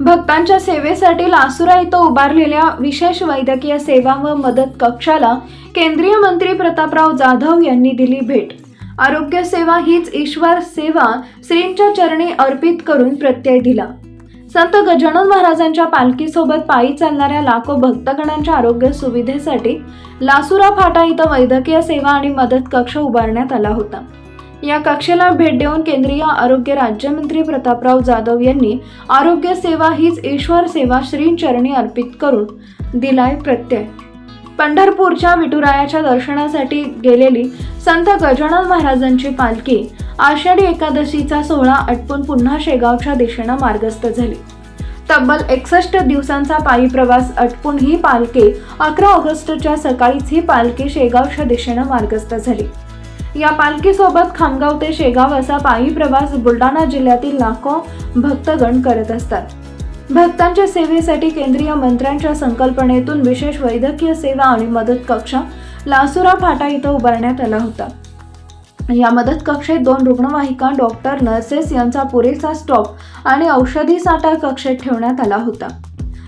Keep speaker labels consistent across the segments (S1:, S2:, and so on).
S1: भक्तांच्या सेवेसाठी लासुरा इथं उभारलेल्या विशेष वैद्यकीय सेवा व मदत कक्षाला केंद्रीय मंत्री प्रतापराव जाधव यांनी दिली भेट. आरोग्य सेवा हीच ईश्वर सेवा श्रींच्या चरणी अर्पित करून प्रत्यय दिला. संत गजानन महाराजांच्या पालखीसोबत पायी चालणाऱ्या लाखो भक्तगणांच्या आरोग्य सुविधेसाठी लासुरा फाटा इथं वैद्यकीय सेवा आणि मदत कक्ष उभारण्यात आला होता. या कक्षेला भेट देऊन केंद्रीय आरोग्य राज्यमंत्री प्रतापराव जाधव यांनी आरोग्य सेवा हीच ईश्वर सेवा श्रींचरणी अर्पित करून दिलाय प्रत्यय. पंढरपूरच्या विठुरायाच्या दर्शनासाठी गेलेली संत गजानन महाराजांची पालखी आषाढी एकादशीचा सोहळा आटपून पुन्हा शेगावच्या दिशेनं मार्गस्थ झाली. तब्बल एकसष्ट दिवसांचा पायी प्रवास आटपून ही पालखी अकरा ऑगस्टच्या सकाळीच ही पालखी शेगावच्या दिशेनं मार्गस्थ झाली. या पालखीसोबत खामगाव ते शेगाव असा पायी प्रवास बुलढाणा जिल्ह्यातील लाखो भक्तगण करत असतात. भक्तांच्या सेवेसाठी केंद्रीय मंत्र्यांच्या संकल्पनेतून विशेष वैद्यकीय सेवा आणि मदत कक्ष लासुरा फाटा इथं उभारण्यात आला होता. या मदत कक्षेत दोन रुग्णवाहिका डॉक्टर नर्सेस यांचा पुरेसा स्टॉप आणि औषधी साठा कक्षेत ठेवण्यात आला होता.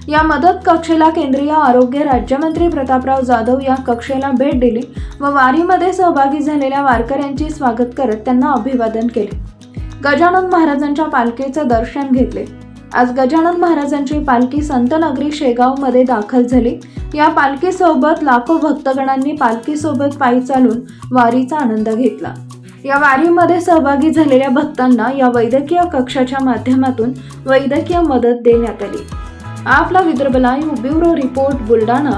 S1: या मदत कक्षेला केंद्रीय आरोग्य राज्यमंत्री प्रतापराव जाधव या कक्षेला भेट दिली व वारीमध्ये सहभागी झालेल्या वारकऱ्यांचे स्वागत करत त्यांना अभिवादन केले. गजानन महाराजांच्या पालखीचं दर्शन घेतले. आज गजानन महाराजांची पालखी संतनगरी शेगावमध्ये दाखल झाली. या पालखीसोबत लाखो भक्तगणांनी पालखीसोबत पायी चालून वारीचा आनंद घेतला. या वारीमध्ये सहभागी झालेल्या भक्तांना या वैद्यकीय कक्षाच्या माध्यमातून वैद्यकीय मदत देण्यात आली. आपला Vidarbha live bureau report Buldhana